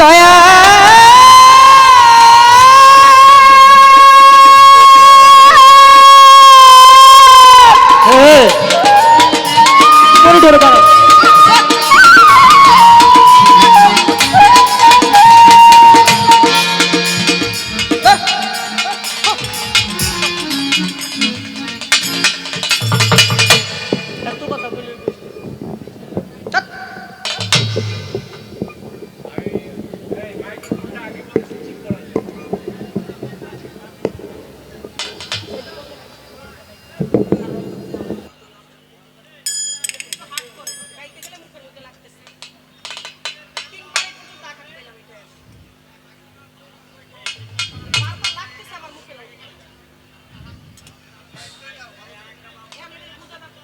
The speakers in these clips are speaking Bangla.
দয়া। করিডোরে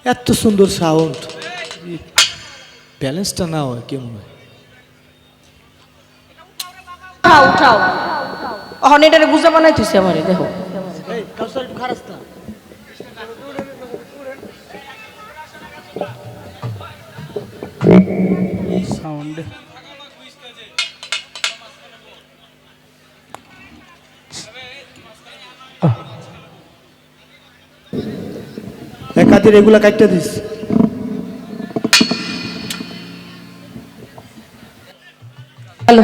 এত সুন্দর সাউন্ড ব্যালেন্সটা না হয় কেমন হয়? উঠাও উঠাও। অহন বুঝা বানাই আমার আমারে দেখো। হাতের এগুলা কাটতে দিস। হ্যালো।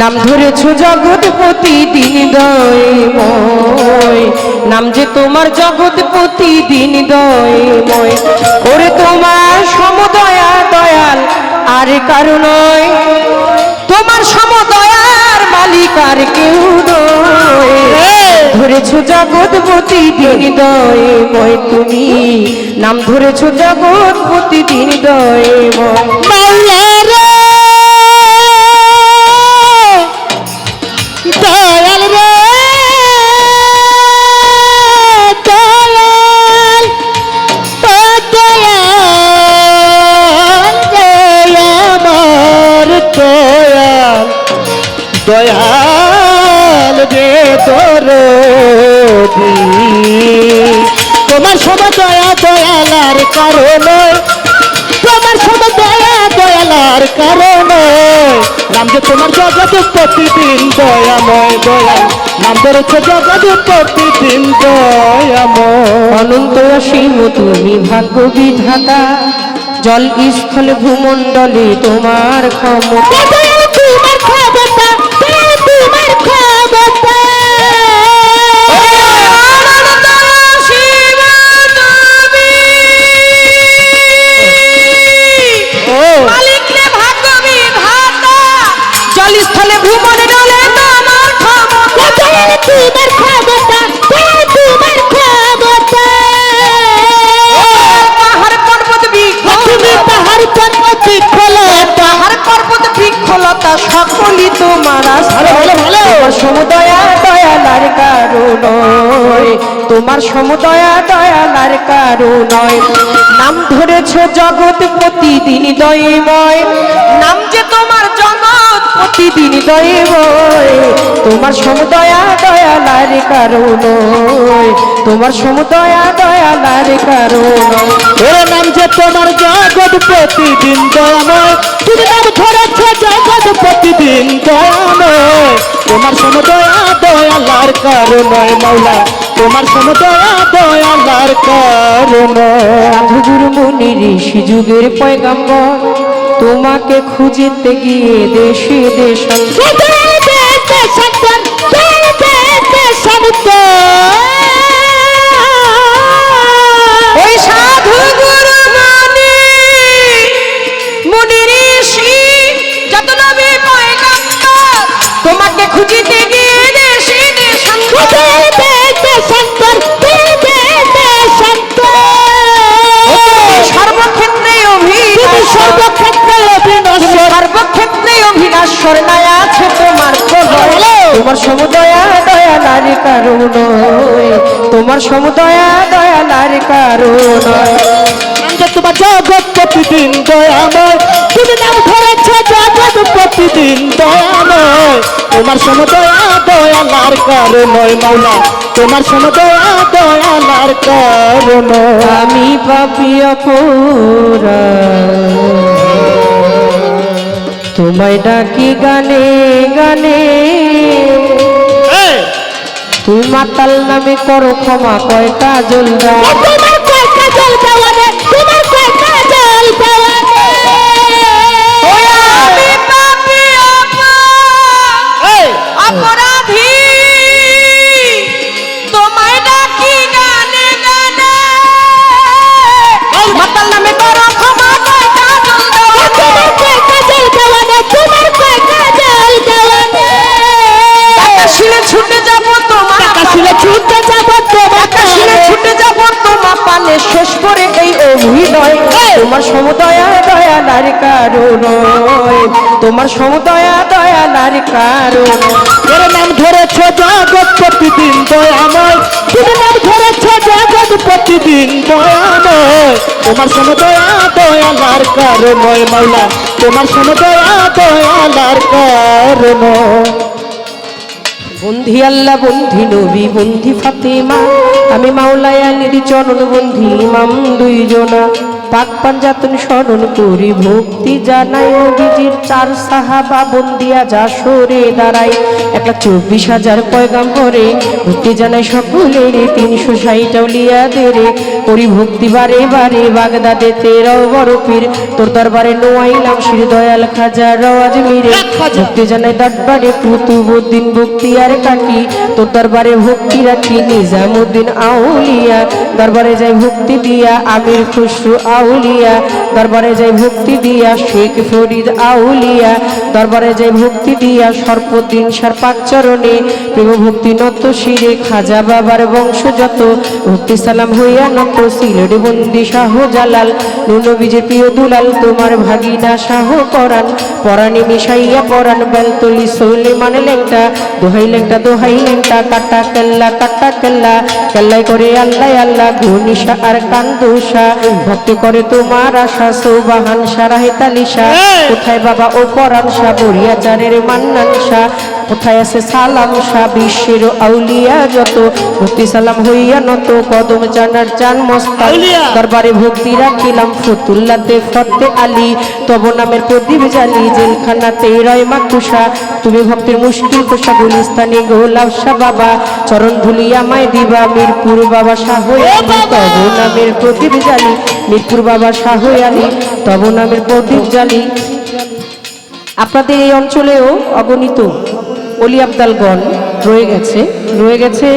নাম ধরেছ জগৎপতি দিন দয়ময় নাম যে তোমার জগৎপতি দিন দয়ময় ওরে তোমার সমদয়া দয়াল, আর কারও নয়। তোমার সমদয়ার মালিক আর কেউ নয়। ধরেছ জগৎপতি দিন দয়ে ময় তুমি। নাম ধরেছো জগৎপতি দিন দয়ময় মাওলা কারণে নাম যে তোমার জগতে প্রতিদিন দয়াময় দয়া নাম ধরেছে জগতে প্রতিদিন দয়াময়। অনন্ত অসীম তুমি ভাগ্য বিধাতা জল স্থল ভূমণ্ডলে তোমার ক্ষমতা। সকলই তোমার। তোমার সমুদয়া দয়ালার কারণ তোমার সমুদয়া দয়ালার কারণ নাম ধরেছ জগৎ প্রতিদিন দয়ময়। নাম যে তোমার প্রতিদিন দয়ময় তোমার সমুদয়া দয়ালার কারণ তোমার সমুদয়া দয়ালার কারণ ওর নাম যে তোমার জগৎ প্রতিদিন দয়াময়। তুমি নাম ধরেছ জগৎ প্রতিদিন দয়াময়। তোমার সমদয়া দয়ালার কারণয় মাওলা। তোমার সমদয়া দয়ালার হুজুর মুনি ঋষি যুগের পয়গাম্বর। তোমাকে খুঁজিতে গিয়ে দেশে পয়গাম্বর তোমাকে খুঁজিতে তোমার সমুদয়া দয়া নারী কারণ তোমার সমুদয়া দয়া নারী কারণ তোমার জগৎ প্রতিদিন দয়াময় তুমি নাম ধরেছ জগৎ প্রতিদিন দয়াময়। তোমার সমদয়া দয়ালার কারণ মাওলা তোমার সমদয়া দয়ালার কারণ আমি পাপি অপরা। তোমায় ডাকি গানে গানে তুমি মাতাল নামে করো ক্ষমা কয়টা দাও? তোমার আমি পাপি কাশিলে ছুটে যাব তোমার আকাশিলে ছুটে যাব তোমার পানে। শেষ করে এই অভিনয়। তোমার সমুদয়া দয়া নারী কারণ তোমার সমুদয়া দয়া নারী কারণ তোর নাম ধরেছ জগৎ প্রতিদিন দয়াময়। তুমি নাম ধরেছ জগৎ প্রতিদিন দয়াময়। তোমার সমদয়া দয়ালার কারণয় মাওলা। তোমার সমদয়া দয়ালার কারণ বন্ধি আল্লাহ বন্ধি নবী বন্ধি ফাতেমা। আমি মাওলায় নিরি চরণ বন্ধি ইমাম দুইজনা। পাক পাঞ্জাতন স্মরণ করি ভক্তি জানাই নবীজির চার সাহাবা বন্দিয়া যা সরে দাঁড়াই। একটা চব্বিশ হাজার পয়গাম করে ভক্তি জানাই সকলের তিনশো ষাট আউলিয়াদের করি ভক্তি বারে বারে বাগদাদে তেরো বড় পীর। তোর দরবারে নোয়াইলাম শ্রী দয়াল খাজা রওয়াজ মিরে। ভক্তি জানাই দরবারে কুতুবুদ্দিন ভক্তি আর কাকি তোর দরবারে ভক্তি রাখি নিজামুদ্দিন আউলিয়া। দরবারে যাই ভক্তি দিয়া আমির খুশরু আউলিয়া, দরবারে যাই ভক্তি দিয়া শেখ ফরিদ আউলিয়া, দরবারে যাই ভক্তি দিয়া সর্পদিন সর্পাক চরণে, প্রেম ভক্তি নত শিরে খাজা বাবার বংশ যত ভক্তি সালাম হইয়া নত সিলেট বন্দি শাহ জালাল নুনবীজের প্রিয় দুলাল, তোমার ভাগিনা শাহ পরাণ, পরাণে মিশাইয়া পরাণ, বেলতলি সৌলে মানে লেংটা, দোহাই লেংটা দোহাই লেংটা, কাটা কেল্লা কাটা কেল্লা, কেল্লাই করে আল্লাহ আল্লাহ ঘূর্ণিশা আর কান্দুষা ভক্তি করে তোমার আশা সৌবাহান সারাহে তালিশা কোথায় বাবা ও পরাণ শাহ বরিয়াচারের মান্নান শাহ কোথায় আছে সালাম শাহ বিশ্বের আউলিয়া যত? ভক্তি সালাম হইয়া নত কদম জানার চান মস্তা। দরবারে ভক্তি রাখিলাম ফতুল্লাতে ফতে আলী। তব নামের প্রদীপ জালি জেলখানাতে রয় মাকুসা তুমি ভক্তের মুশকিল কোষা গুলিস্তানি গোলাপ শাহ বাবা। চরণ ধুলি আমায় দিবা মিরপুর বাবা শাহ তব নামের প্রদীপ জালি মিরপুর বাবা শাহ আলী তব নামের প্রদীপ জালি আপনাদের এই অঞ্চলেও অগণিত অলি আবদালগণ রয়ে গেছে। রয়ে গেছে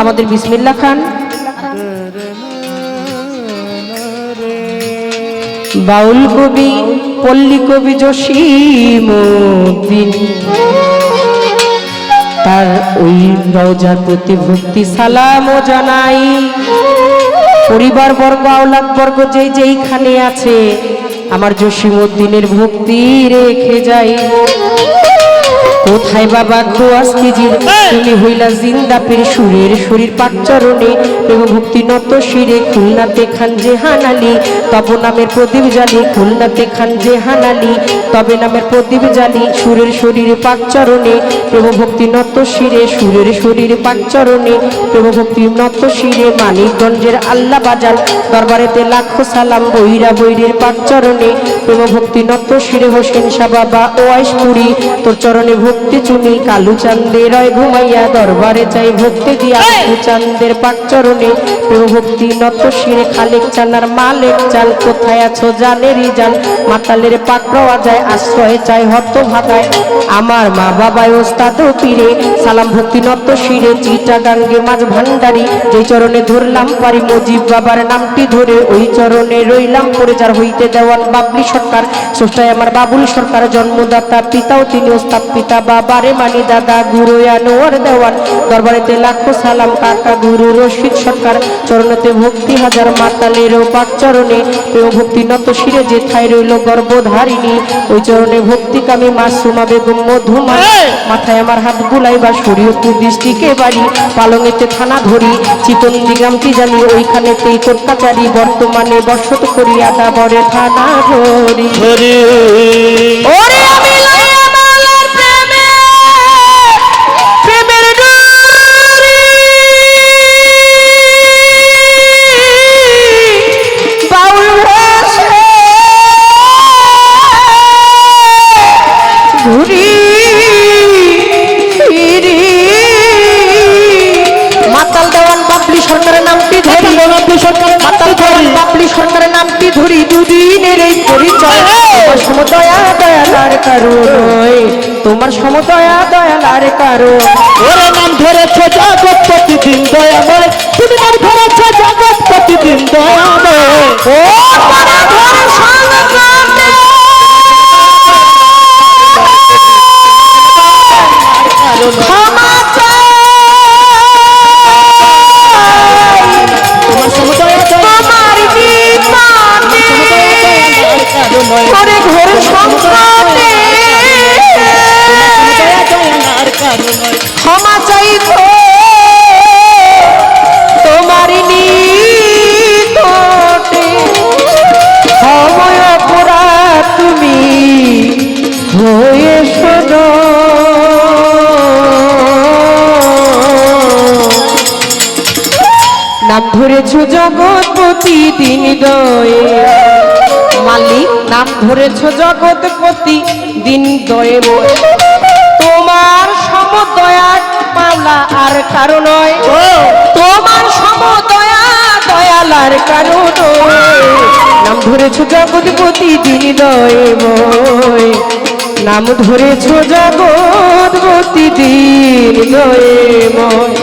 আমাদের বিসমিল্লা খান। বাউল কবি, পল্লী কবি জসীমউদ্দিন তার ওই রওজার প্রতি ভক্তি সালামও জানাই। পরিবার বর্গ আওলাদ বর্গ যে যেইখানে আছে আমার জসীমউদ্দিনের ভক্তি রেখে যাই কোথায় বাবা খোয়াস্তিজির তুমি হইলা জিন্দাপের সুরের শরীর পাকচরণে প্রেম ভক্তি নত শিরে খুলনাতে খান জেহান আলী তব নামের প্রদীপ জালি খুলনাতে খান জেহান আলী তবে নামের প্রদীপ জালি সুরের শরীর পাকচরণে প্রেম ভক্তি নত শিরে সুরের শরীর পাকচরণে প্রেম ভক্তি নত শিরে মানিকগঞ্জের আল্লাহ বাজার দরবারেতে লাখো সালাম বৈরা বৈরের পাকচরণে প্রেম ভক্তি নত শিরে হোসেন শাহ বাবা ও আইসপুরি তোর চরণে ভক্তি চুনি কালু চান্দের রয় ঘুমাইয়া দরবারে চাই ভক্তি দিয়া কালু চান্দের পাক চরণে। প্রেম ভক্তি নত শিরে খালেক চানার মালেক চাল কোথায় আছো জানেরই জান মাতালের পাক পাওয়া যায় আশ্রয় চাই হত ভাগায় আমার মা বাবায় ওস্তাদ পীরে সালাম ভক্তি নত শিরে চিটা গাঙ্গে মাঝ ভান্ডারি। যে চরণে ধরলাম পারি মজিব বাবার নামটি ধরে ওই চরণে রইলাম পরে যার হইতে দেওয়ান বাবলি সরকার। স্রষ্টায় আমার বাবুল সরকার জন্মদাতা পিতাও তিনি ওস্তাদ পিতা বাবারে মানি দাদা গুরু আনোয়ার দেওয়ান। দরবারেতে লাখো সালাম কাকা গুরু রশিদ সরকার। চরণেতে ভক্তি হাজার মাতালের পাক চরণে প্রেম ভক্তি নত শিরে যে ঠাই রইল গর্ভধারিণী। ওই চরণে ভক্তি কামি মাসুমা বেগম মধুমা। মাথায় আমার হাত বুলাইবা শরীয়পুর দৃষ্টিকে বাড়ি। পালঙেতে থানা ধরি চিতন্দি গ্রামটি জানি। ওইখানেতেই কোর্ট কাচারি বর্তমানে বসত করি আদা বরে থানা ধরি। ওরে আমি ধরি দুদিনের এই পরিচয়। তোমার সমদয়া দয়ালার কারণ। তোমার সমদয়া দয়ালার কারণ। ওরে নাম ধরেছ জগৎ প্রতিদিন দয়াময়। তুমি নাম ধরেছ জগৎ প্রতিদিন দয়াময়। ও মনে ধরেছ জগৎ প্রতিদিন দয়ে মালিক নাম ধরেছ জগৎ প্রতি দিন দয়ে। তোমার সমদয়া পাওলা আর কারণ নয় তোমার সমদয়া দয়াল আর কারণ নয়। নাম ধরেছ জগৎ প্রতিদিন দয়ে বয়ে। নাম ধরেছ জগৎ প্রতিদিন দয়ে ময়